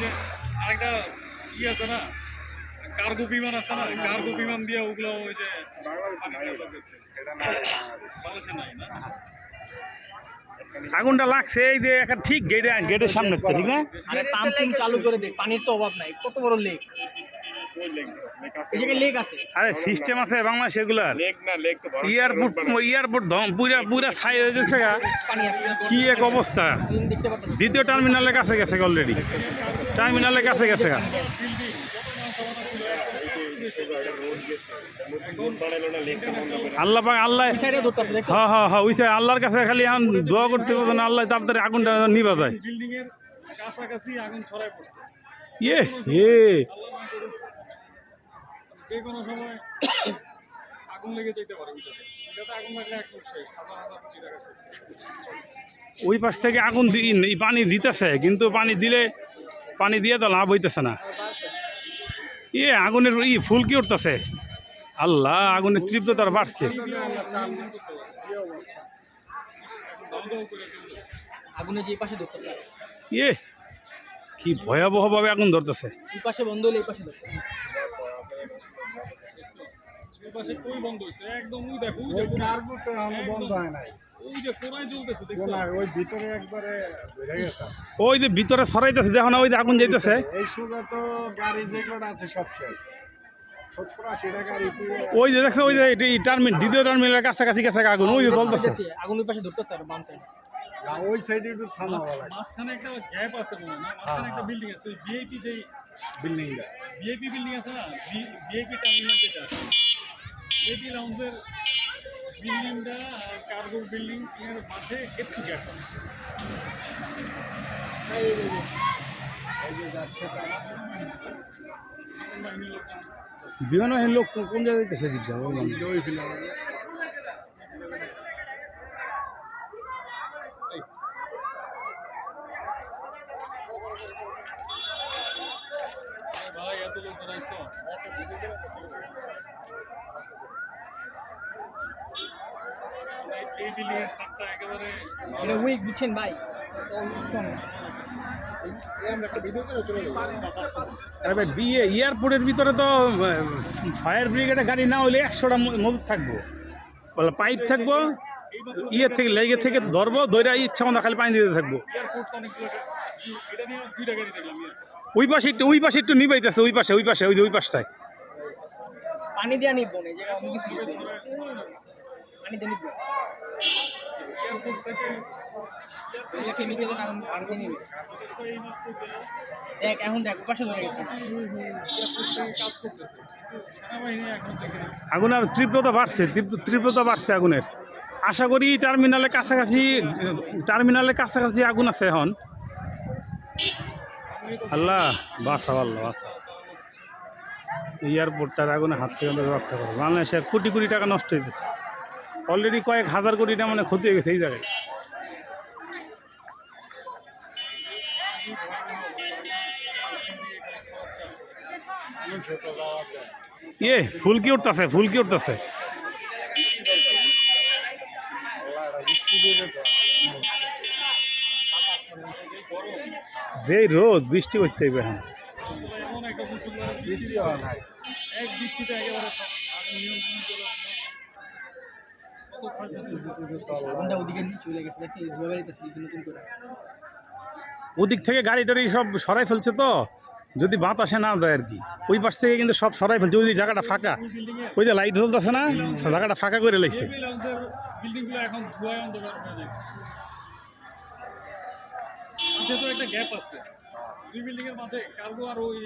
যে আরেকটা কি আছে না? কার্গো বিমান আছে না? কার্গো বিমান দিয়ে ওগুলো ওই যে নাই না? আগুনটা লাগছে এই যে একটা ঠিক গেটে গেটের সামনে ঠিক না? আরে পাম্পিং চালু করে দে পানির তো অভাব নাই কত বড় লেক আরে সিস্টেম আছে এয়ারপোর্ট পুরা পুরা ছাই হয়ে গেছে। কি এক অবস্থা। দ্বিতীয় টার্মিনালের কাছে গেছে অলরেডি টার্মিনালের কাছে গেছে আল্লাহ পাক আল্লাহ হ্যাঁ হ্যাঁ হ্যাঁ ওই আল্লাহর কাছে খালি এখন দোয়া করতে পারব না আল্লাহ তাড়াতাড়ি আগুনটা নিভা যায়। বিল্ডিং এর কাছাকাছি আগুন ছড়ায় পড়ছে। ইয়ে এ আল্লাহ না করুক, যে কোনো সময় আগুন লেগে যেতে পারে ওইটাতে ওইটাতে আগুন লাগলে একদম শেষ হাজার হাজার কোটি টাকা ওই পাশ থেকে আগুন দি এই পানি দিতেছে কিন্তু পানি দিলে পানি দিয়ে তো লাভ হইতেছে না। ইয়ে আগুনের ই ফুল কি উঠতেছে? আল্লাহ আগুনের তীব্রতার বাড়ছে। আগুনে যে পাশে ধরতেছে। ইয়ে কি ভয়াবহভাবে আগুন ধরতেছে। এই পাশে বন্ধ হলে এই পাশে ধরতেছে। এই পাশে কই বন্ধ হয়েছে একদম ওই দেখো ওই যে কার্বোটা এখনও বন্ধ হয় নাই। ওই যে কোনায় জ্বলতেছে দেখছ? না ওই ভিতরে একবারে বেড়ে গেছে। ওই যে ভিতরে সরাইতেছে দেখো না ওই যে আগুন যাইতেছে এই সুগার তো গাড়ি যেগুলো আছে সব শেষ। সত্তর আশিটা গাড়ি পুরো ওই যে দেখছ ওই যে টার্মিন দ্বিতীয় টার্মিনালের কাছাকাছি কাছে আগুন ওই যে জ্বলতেছে। আগুন ওই পাশে ধরতেছে আর বাম সাইড না, ওই সাইডে একটু থামা বলা মাঝখানে একটা গ্যাপ আছে মনে হয় না? মাঝখানে একটা বিল্ডিং আছে ওই ভিআইপি যে বিল্ডিংটা ভিআইপি বিল্ডিং আছে না? ভিআইপি টার্মিনাল যেটা ভিআইপি লাউঞ্জের বিল্ডিংটা আর কার্গো বিল্ডিং এর মাঝে একটু গ্যাপ আছে। এই যে যাচ্ছে তারা বাহিনীর লোকজন লোক কোন- কোন জায়গায় যাইতেছে জিজ্ঞাসা বললাম ওই ফিলাম আসছো এই- একেবারে এটা উইক বুঝছেন ভাই? স্ট্রং ভাই বিয়ে এয়ারপোর্টের ভিতরে তো ফায়ার ব্রিগেডের গাড়ি না হলে একশোটা ম- মজুদ থাকব। বলে পাইপ থাকব ইয়ের থেকে লেগে থেকে ধরবো ধরে ইচ্ছা মতো খালি পানি দিতে থাকব। ওই পাশে একটু ওই পাশে একটু নিবাইতেছে ওই পাশে ওই পাশে ওই ওই পাশটায়। পানি দিয়ে নিব পানি দিয়ে নিবে। দেখ এখন পাশে ধরে গেছে। তীব্রতা বাড়ছে তীব্রতা বাড়ছে আগুনের। আশা করি টার্মিনালের কাছাকাছি টার্মিনালের কাছাকাছি আগুন আছে এখন। আল্লাহ, বাসা আল্লাহ, বাসা। এয়ারপোর্টটার আগুনে হাত থেকে আমাদের রক্ষা করো। বাংলাদেশের কোটি কোটি টাকা নষ্ট হয়েছে অলরেডি কয়েক হাজার কোটি টাকা মানে ক্ষতি হয়ে গেছে এই জায়গায়। ইয়ে ফুল কি উঠতেছে, ফুল কি উঠতেছে? যে রোদ বৃষ্টি মুসলমান বৃষ্টি হয় নাই। এক বৃষ্টিতে একেবারে সব আগুন নিয়ন্ত্রণে চলে আসলো কত খরচ আগুনটা ওদিকে নিয়ে চলে গেছে দেখছি ধুয়ে বেরিয়েছে নতুন করে। ওদিক থেকে গাড়ি টাড়ি সব সরাই ফেলছে তো? যদি বাতাসে না যায় আর কি। ওই পাশ থেকে কিন্তু সব সরাই ফেলছে ওই জায়গাটা ফাঁকা। ওই যে লাইট জ্বলতেছে না জায়গাটা ফাঁকা করে লাগছে তো একটা গ্যাপ আছে দুই মাঝে কার্গো আর ওই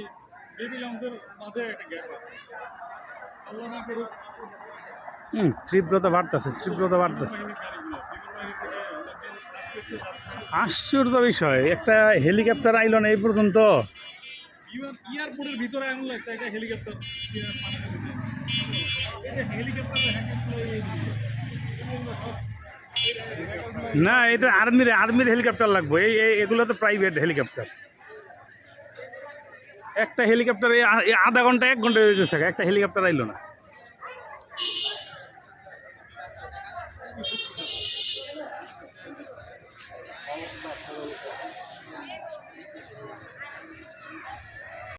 বেবি লঞ্চের মাঝে একটা গ্যাপ আছে। আল্লাহ না করুক। হুম তীব্রতা বাড়তেছে তীব্রতা বাড়তেছে। আশ্চর্য বিষয় একটা হেলিকপ্টার আইল না এই পর্যন্ত? এয়ারপোর্টের ভিতরে এমন লাগছে একটা হেলিকপ্টার হেলিকপ্টার না, এটা আর্মির আর্মির হেলিকপ্টার লাগবে। এই এগুলো তো প্রাইভেট হেলিকপ্টার একটা হেলিকপ্টার আধা ঘণ্টা, এক ঘণ্টা একটা হেলিকপ্টার আইলো না।